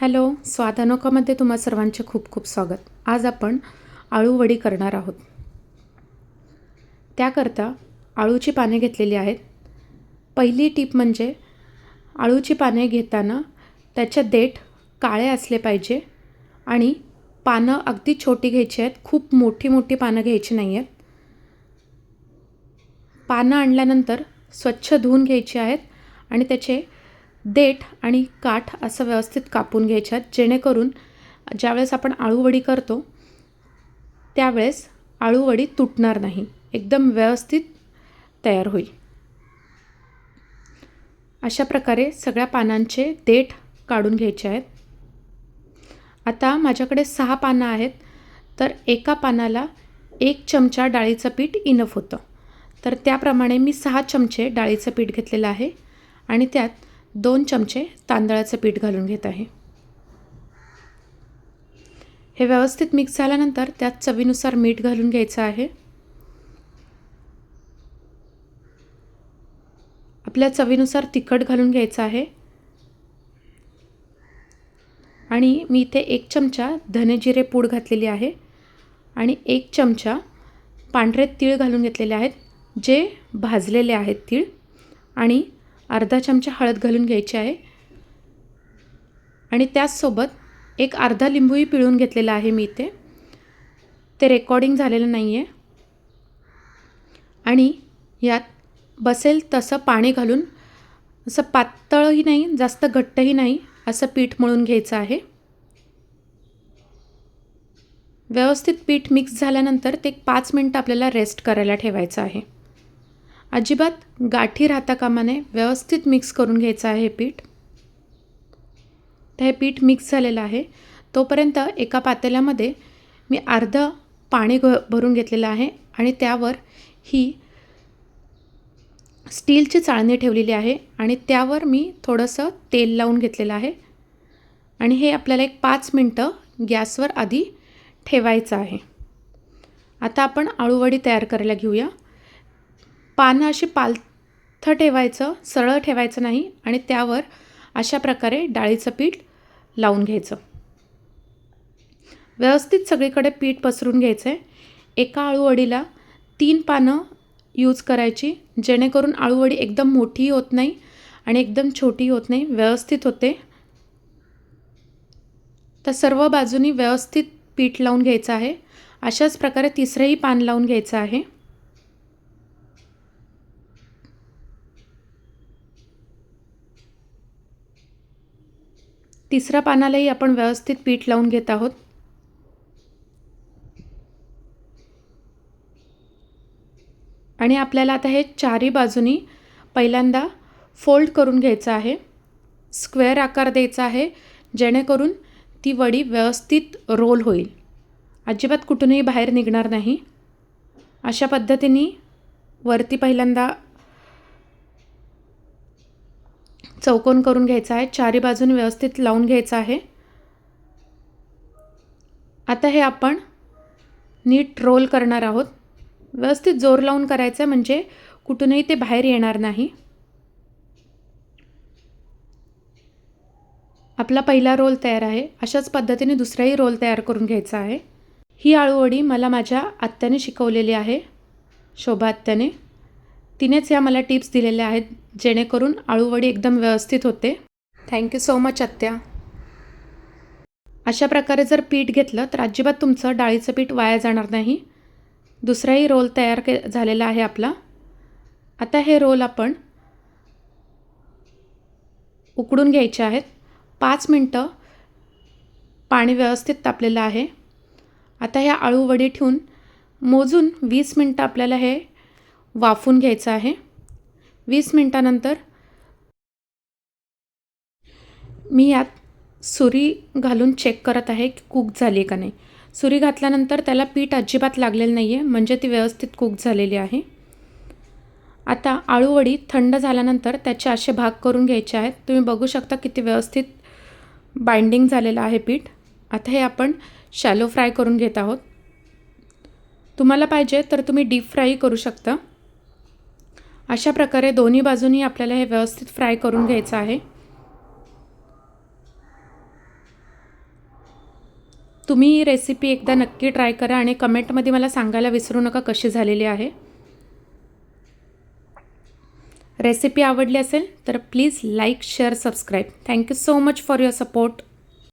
Hello स्वादानोकामध्ये तुम्हा सर्वांचे खूप खूप स्वागत. आज आपण आळूवडी करणार आहोत. त्याकरता आळूची पाने घेतलेली आहेत. पहिली टीप म्हणजे आळूची पाने घेताना त्याच्या देठ काळे असले पाहिजे आणि पानं अगदी छोटी घ्यायची आहेत. खूप मोठी मोठी पानं घ्यायची नाही आहेत. पानं आणल्यानंतर स्वच्छ धुवून घ्यायची आहेत आणि त्याचे देठ आणि काठ असं व्यवस्थित कापून घ्यायच्यात आहेत जेणेकरून ज्यावेळेस आपण आळूवडी करतो त्यावेळेस आळूवडी तुटणार नाही. एकदम व्यवस्थित तयार होईल. अशा प्रकारे सगळ्या पानांचे देठ काढून घ्यायचे आहेत. आता माझ्याकडे सहा पानं आहेत तर एका पानाला एक चमचा डाळीचं पीठ इनफ होतं. तर त्याप्रमाणे मी सहा चमचे डाळीचं पीठ घेतलेलं आहे आणि त्यात दोन चमचे तांदळाचं पीठ घालून घेत आहे. हे व्यवस्थित मिक्स झाल्यानंतर त्यात चवीनुसार मीठ घालून घ्यायचं आहे. आपल्या चवीनुसार तिखट घालून घ्यायचं आहे. आणि मी इथे एक चमचा धनेजिरे पूड घातलेली आहे आणि एक चमचा पांढरे तीळ घालून घेतलेले आहेत जे भाजलेले आहेत तीळ आणि अर्धा चमचा हळद घालून घ्यायची आहे. आणि त्याचसोबत एक अर्धा लिंबूही पिळून घेतलेला आहे मी इथे. ते रेकॉर्डिंग झालेलं नाही आहे आणि यात बसेल तसं पाणी घालून असं पातळही नाही जास्त घट्टही नाही असं पीठ मळून घ्यायचं आहे. व्यवस्थित पीठ मिक्स झाल्यानंतर ते एक पाच मिनटं आपल्याला रेस्ट करायला ठेवायचं आहे. अजिबात गाठी राहता कामाने व्यवस्थित मिक्स करून घ्यायचं आहे हे पीठ. तर हे पीठ मिक्स झालेलं आहे. तोपर्यंत एका पातेल्यामध्ये मी अर्धं पाणी घ भरून घेतलेलं आहे आणि त्यावर ही स्टीलची चाळणी ठेवलेली आहे आणि त्यावर मी थोडंसं तेल लावून घेतलेलं आहे. आणि हे आपल्याला एक पाच मिनटं गॅसवर आधी ठेवायचं आहे. आता आपण आळूवडी तयार करायला घेऊया. पानं अशी पालथं ठेवायचं सरळ ठेवायचं नाही आणि त्यावर अशा प्रकारे डाळीचं पीठ लावून घ्यायचं. व्यवस्थित सगळीकडे पीठ पसरून घ्यायचं आहे एका आळूवडीला तीन पानं यूज करायची जेणेकरून आळूवडी एकदम मोठीही होत नाही आणि एकदम छोटी होत नाही व्यवस्थित होते. तर सर्व बाजूनी व्यवस्थित पीठ लावून घ्यायचं आहे. अशाच प्रकारे तिसरंही पान लावून घ्यायचं आहे. तिसऱ्या पानालाही आपण व्यवस्थित पीठ लावून घेत आहोत. आणि आपल्याला आता हे चारी बाजूनी पहिल्यांदा फोल्ड करून घ्यायचं आहे. स्क्वेअर आकार द्यायचा आहे जेणेकरून ती वडी व्यवस्थित रोल होईल. अजिबात कुठूनही बाहेर निघणार नाही. अशा पद्धतीने वरती पहिल्यांदा चौकोन करून घ्यायचा आहे. चारी बाजून व्यवस्थित लावून घ्यायचं आहे. आता हे आपण नीट रोल करणार आहोत. व्यवस्थित जोर लावून करायचं म्हणजे कुठूनही ते बाहेर येणार नाही. आपला पहिला रोल तयार आहे. अशाच पद्धतीने दुसराही रोल तयार करून घ्यायचा आहे. ही आळूवडी मला माझ्या आत्याने शिकवलेली आहे. शोभा आत्याने. तिनेच या मला टिप्स दिलेल्या आहेत जेणेकरून आळूवडी एकदम व्यवस्थित होते. थँक्यू सो मच आत्या. अशा प्रकारे जर पीठ घेतलं तर अजिबात तुमचं डाळीचं पीठ वाया जाणार नाही. दुसराही रोल तयार के झालेला आहे आपला. आता हे रोल आपण उकडून घ्यायचे आहेत. पाच मिनटं पाणी व्यवस्थित तापलेलं आहे. आता ह्या आळूवडी ठेवून मोजून वीस मिनटं आपल्याला हे वाफून घ्यायचं आहे. वीस मिनटानंतर मी यात सुरी घालून चेक करत आहे की कुक झाली का नाही. सुरी घातल्यानंतर त्याला पीठ अजिबात लागलेलं नाही आहे म्हणजे ती व्यवस्थित कुक झालेली आहे. आता आळूवडी थंड झाल्यानंतर त्याचे असे भाग करून घ्यायचे आहेत. तुम्ही बघू शकता किती व्यवस्थित बाइंडिंग झालेलं आहे पीठ. आता हे आपण शॅलो फ्राय करून घेत आहोत. तुम्हाला पाहिजे तर तुम्ही डीप फ्राय करू शकता. अशा प्रकारे दोन्ही बाजूनी आपल्याला हे व्यवस्थित फ्राय करून घ्यायचं आहे. तुम्ही ही रेसिपी एकदा नक्की ट्राय करा आणि कमेंटमध्ये मला सांगायला विसरू नका कशी झालेली आहे. रेसिपी आवडली असेल तर please like share subscribe. Thank you so much for your support.